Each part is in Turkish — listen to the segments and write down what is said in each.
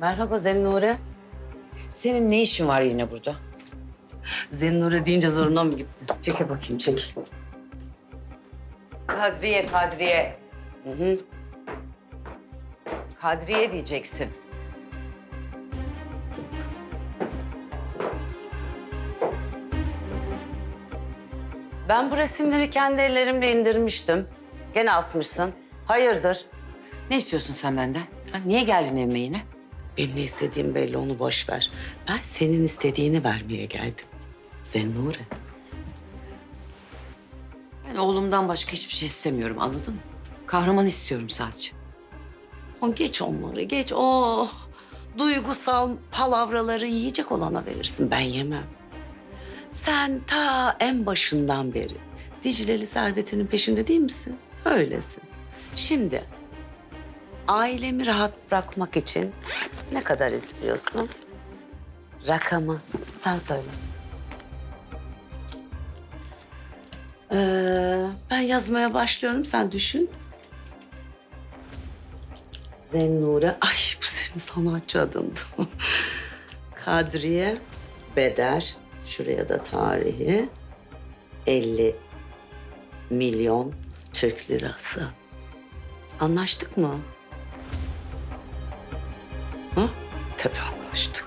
Merhaba Zennure. Senin ne işin var yine burada? Zennure deyince zoruna mı gitti? Çekil bakayım, çekil. Kadriye, Kadriye. Hı hı. Kadriye diyeceksin. Ben bu resimleri kendi ellerimle indirmiştim. Gene asmışsın. Hayırdır? Ne istiyorsun sen benden? Ha, niye geldin evime yine? Benim ne istediğim belli, onu boş ver. Ben senin istediğini vermeye geldim. Zennure. Ben oğlumdan başka hiçbir şey istemiyorum anladın mı? Kahraman istiyorum sadece. O geç onları, geç. Oh, duygusal palavraları yiyecek olana verirsin. Ben yemem. Sen ta en başından beri Dicle'li servetinin peşinde değil misin? Öylesin. Şimdi ailemi rahat bırakmak için ne kadar istiyorsun? Rakamı sen söyle. Ee, ben yazmaya başlıyorum, sen düşün. Zennure, ay bu senin sanatçı adındı. Kadriye, Beder, şuraya da tarihi. 50 milyon Türk lirası. Anlaştık mı? Ha? Tabii anlaştık.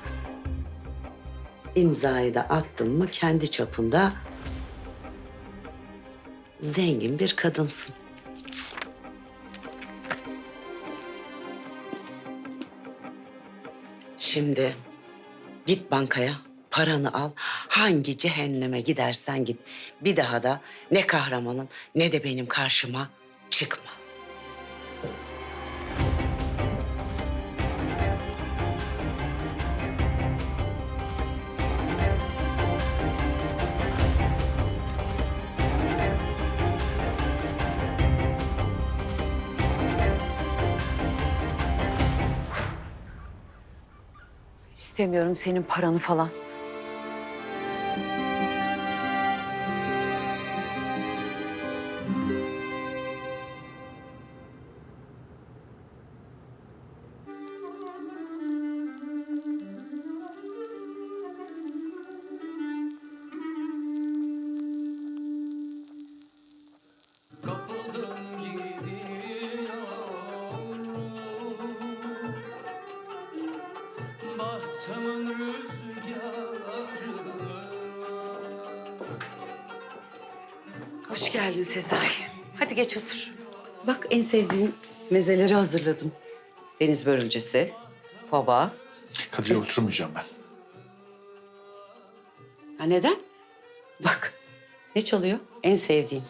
İmzayı da attın mı kendi çapında zengin bir kadınsın. Şimdi git bankaya, paranı al. Hangi cehenneme gidersen git. Bir daha da ne kahramanın ne de benim karşıma çıkma. İstemiyorum senin paranı falan. Bahtımın rüzgarı Hoş geldin Sezai. Hadi geç otur. Bak en sevdiğin mezeleri hazırladım. Deniz börülcesi, fava. Kadir'e oturmayacağım ben. Ha neden? Bak ne çalıyor? En sevdiğin.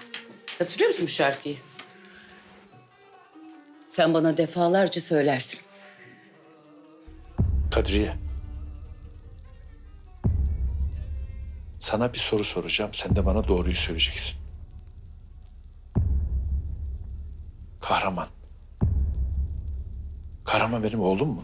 Hatırlıyor musun bu şarkıyı? Sen bana defalarca söylersin. Kadriye. Sana bir soru soracağım. Sen de bana doğruyu söyleyeceksin. Kahraman. Kahraman benim oğlum mu?